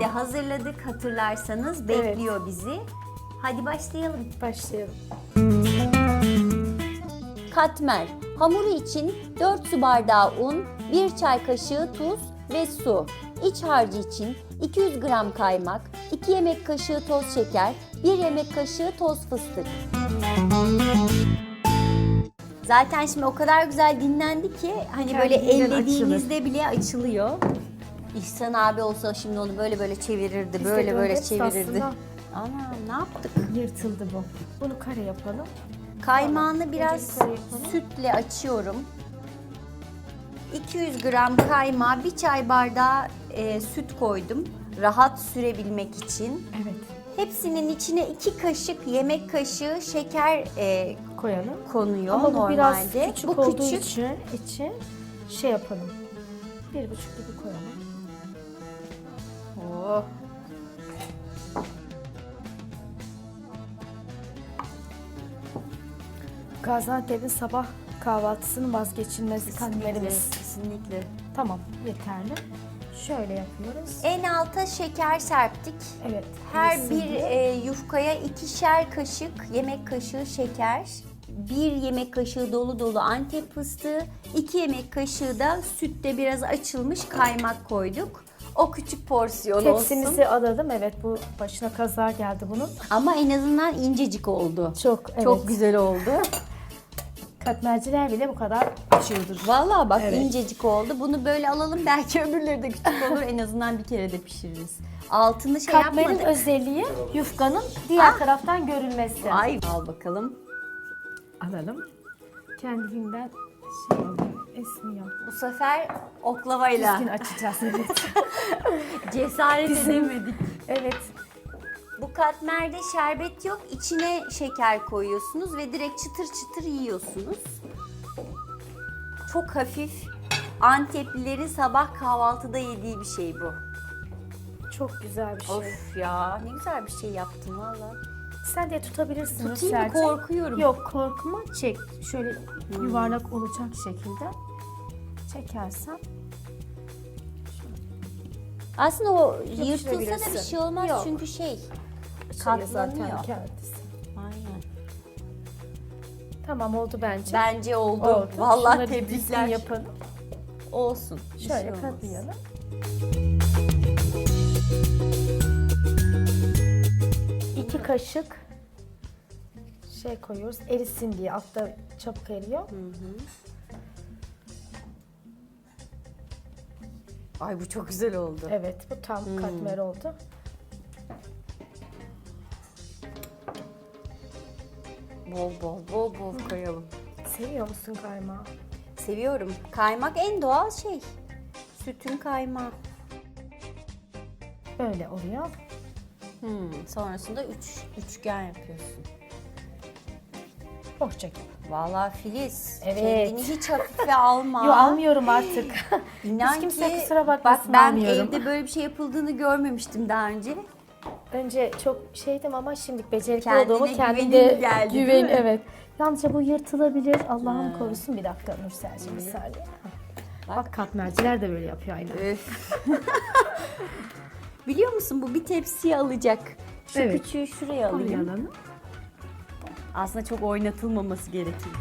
de hazırladık hatırlarsanız bekliyor bizi. Hadi başlayalım. Başlayalım. Katmer. Hamuru için 4 su bardağı un, 1 çay kaşığı tuz ve su. İç harcı için 200 gram kaymak, 2 yemek kaşığı toz şeker, 1 yemek kaşığı toz fıstık. Zaten şimdi o kadar güzel dinlendi ki hani böyle Kendiliğinden ellediğinizde bile açılıyor. İhsan abi olsa şimdi onu böyle böyle çevirirdi, Biz de böyle böyle döneriz çevirirdi. aslında. Ana ne yaptık? Yırtıldı bu. Bunu kare yapalım. Kaymağını biraz yukarı yapalım. sütle açıyorum. 200 gram kaymağa bir çay bardağı e, süt koydum. Rahat sürebilmek için. Evet. Hepsinin içine 2 kaşık yemek kaşığı şeker e, Koyalım. konuyor Ama bu normalde. biraz küçük bu olduğu için, için şey yapalım. Bir buçuk gibi koyalım. Oh. Gaziantep'in sabah kahvaltısının vazgeçilmezi katmerimiz. Kesinlikle. Tamam yeterli. Şöyle yapıyoruz. En alta şeker serptik. Evet. Her iyisi bir e, yufkaya ikişer kaşık yemek kaşığı şeker, bir yemek kaşığı dolu dolu antep fıstığı, iki yemek kaşığı da sütte biraz açılmış kaymak koyduk. O küçük porsiyon olsun. Tepsimizi alalım. Evet bu başına kaza geldi bunun. Ama en azından incecik oldu. Çok evet. Çok güzel oldu. Katmerciler bile bu kadar açıyordur. Vallahi bak Evet. incecik oldu. Bunu böyle alalım belki öbürleri de küçük olur. en azından bir kere de pişiririz. Altını şey Katmerin yapmadık. özelliği yufkanın diğer Ah. taraftan görünmesi. Ay al bakalım. Alalım. Kendiliğinden şey oluyor, esniyor. Bu sefer oklavayla Düzgün açacağız evet. cesaret edemedik. evet. Bu katmerde şerbet yok. İçine şeker koyuyorsunuz ve direkt çıtır çıtır yiyorsunuz. Çok hafif. Anteplilerin sabah kahvaltıda yediği bir şey bu. Çok güzel bir şey. Of ya ne güzel bir şey yaptın valla. Sen de tutabilirsin. Tutayım mı? Korkuyorum. Yok korkma çek. Şöyle yuvarlak olacak şekilde çekersen. Aslında o yırtılsa da bir şey olmaz Yok. çünkü şey zaten katlanıyor. kendisi. Aynen. Tamam oldu bence. Bence oldu. Oldu. Vallahi Şunları bir düzgün tebrikler. yapalım. Olsun. bir şey Şöyle olmaz. katlayalım. İki kaşık şey koyuyoruz. Erisin diye altta çabuk eriyor. Ay bu çok güzel oldu. Evet bu tam Hmm. katmer oldu. Bol bol bol bol koyalım. Seviyor musun kaymağı? Seviyorum. Kaymak en doğal şey. Sütün kaymağı. Böyle oluyor. Hmm, sonrasında üç, üçgen yapıyorsun. Bohça gibi. Vallahi Filiz Evet. kendini hiç hafife alma. Yo almıyorum artık. İnan Hiç kimse ki- kusura bakmasın, Bak ben almıyorum. evde böyle bir şey yapıldığını görmemiştim daha önce. Önce çok şeydim ama şimdi becerikli Kendine olduğumu kendimde geldi, güven evet. Yalnızca bu yırtılabilir. Allah'ım korusun bir dakika Nursel'cim bir saniye. Bak katmerciler de böyle yapıyor aynı. Biliyor musun bu bir tepsiye alacak. Şu Evet. küçüğü şuraya alayım. Koyalım. Aslında çok oynatılmaması gerekiyor.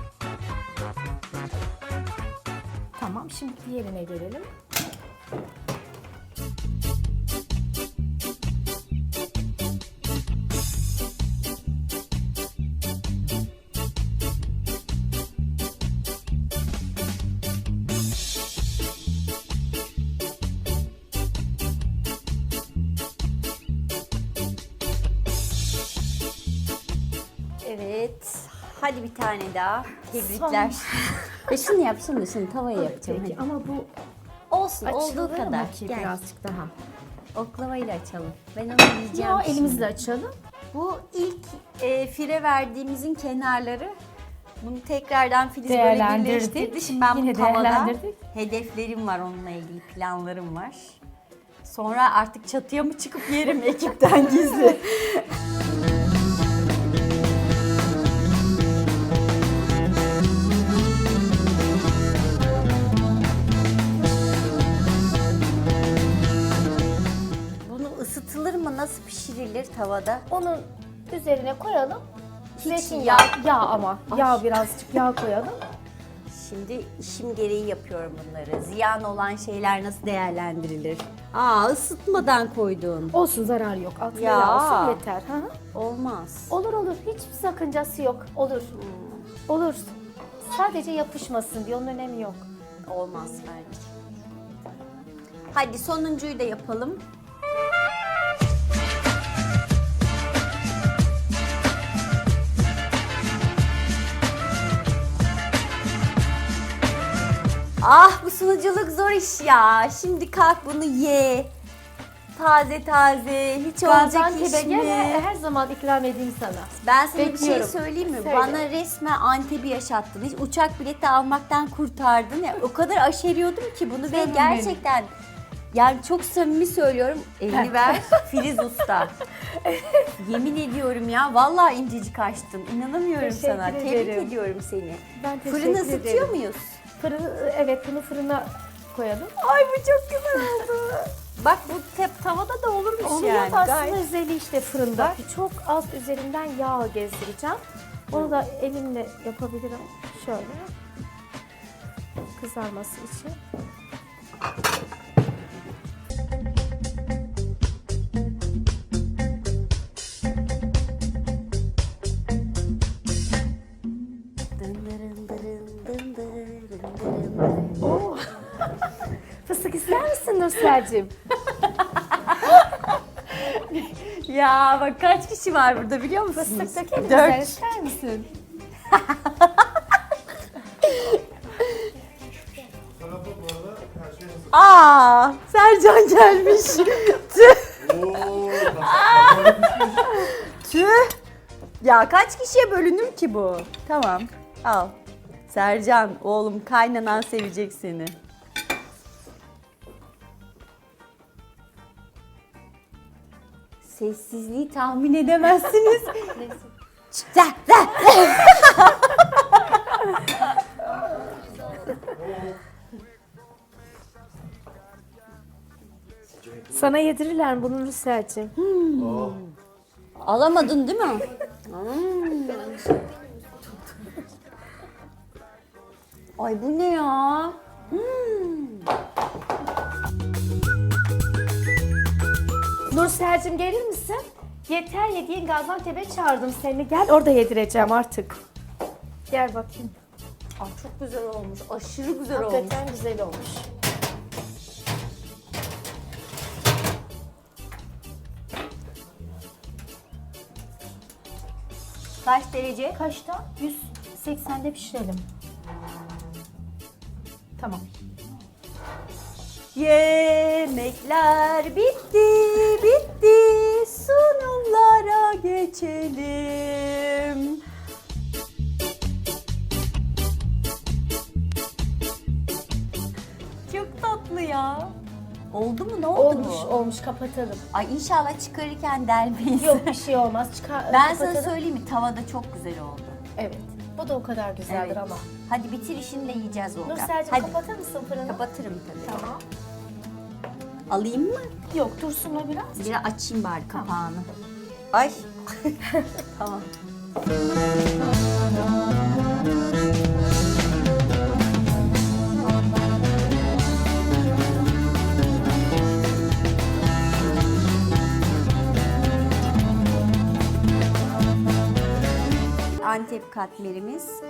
Tamam şimdi diğerine gelelim. Evet. Hadi bir tane daha. Tebrikler. Ve şunu yap şunu şunu tavaya yapacağım. Peki hadi. ama bu Olsun olduğu açılır kadar. mı ki Gel. birazcık daha? Oklavayla açalım. Ben onu yiyeceğim. Ya şimdi. elimizle açalım. Bu ilk e, fire verdiğimizin kenarları. Bunu tekrardan Filiz böyle Değerlendirdik. birleştirdi. Şimdi ben Yine bu tavada değerlendirdik. hedeflerim var onunla ilgili planlarım var. Sonra artık çatıya mı çıkıp yerim ekipten gizli. Pişirilir tavada? Onun üzerine koyalım. Zeytinyağı, yağ ama. Yağ birazcık yağ koyalım. Şimdi işim gereği yapıyorum bunları. Ziyan olan şeyler nasıl değerlendirilir? Aa ısıtmadan koydun. Olsun zararı yok. Altına Ya. yağ olsun yeter. Hı hı. Olmaz. Olur olur. Hiçbir sakıncası yok. Olur. Olur. Sadece yapışmasın diye onun önemi yok. Olmaz bence. Hadi sonuncuyu da yapalım. Ah bu sunuculuk zor iş ya. Şimdi kalk bunu ye. Taze taze, hiç olacak iş Gaziantep'e mi? gel her zaman ikram edeyim sana. Ben sana bir Bekliyorum. şey söyleyeyim mi? Söyle. Bana resmen Antep'i yaşattın. Hiç uçak bileti almaktan kurtardın ya. O kadar aşeriyordum ki bunu ve Canım gerçekten yani çok samimi söylüyorum. Elini ver Filiz Usta. Yemin ediyorum ya vallahi incecik açtın. İnanamıyorum Teşekkür sana. Tebrik ederim. ediyorum seni. Ben teşekkür Fırını ısıtıyor ederim. muyuz? Fırını, evet bunu fırına koyalım. Ay bu çok güzel oldu. Bak bu tep tavada da olurmuş Onu yani. yap aslında Gayet- özelliği işte fırında. Çok az üzerinden yağ gezdireceğim. Onu da elimle yapabilirim. Şöyle. Kızarması için. İster misin Nursel'cim? Ya bak kaç kişi var burada biliyor musunuz? Fıstık dökelim Dört. İster misin? Aa, Sercan gelmiş. Tüh, tüh. Ya kaç kişiye bölünür ki bu? Tamam, al. Sercan, oğlum kaynanan sevecek seni. Sessizliği tahmin edemezsiniz. Zeh. Sana yedirirler mi bunu Nursel'cim? Aa, Alamadın değil mi? Hmm. Ay bu ne ya? Hmm. Nursel'cim gelir misin? Yeter yediğin Gaziantep'e çağırdım seni. Gel orada yedireceğim artık. Gel bakayım. Ay çok güzel olmuş. Aşırı güzel olmuş. Hakikaten güzel olmuş. Kaç derece? Kaçta? 180'de pişirelim. Tamam. Yemekler bitti, bitti. Sunumlara geçelim. Çok tatlı ya. Oldu mu? Ne oldu Olmuş, bu? olmuş. Kapatalım. Ay inşallah çıkarırken delmeyiz. Yok bir şey olmaz. Çıkar, Ben sana kapatalım. söyleyeyim mi? Tavada çok güzel oldu. Evet. Bu da o kadar güzeldir Evet. ama. Hadi bitir işini de yiyeceğiz Olga. Nursel'cim Hadi kapatır mısın fırını? kapatırım tabii. Tamam. Alayım mı? Yok dursun o biraz. Bir açayım bari kapağını. Ay. tamam. Antep katmerimiz.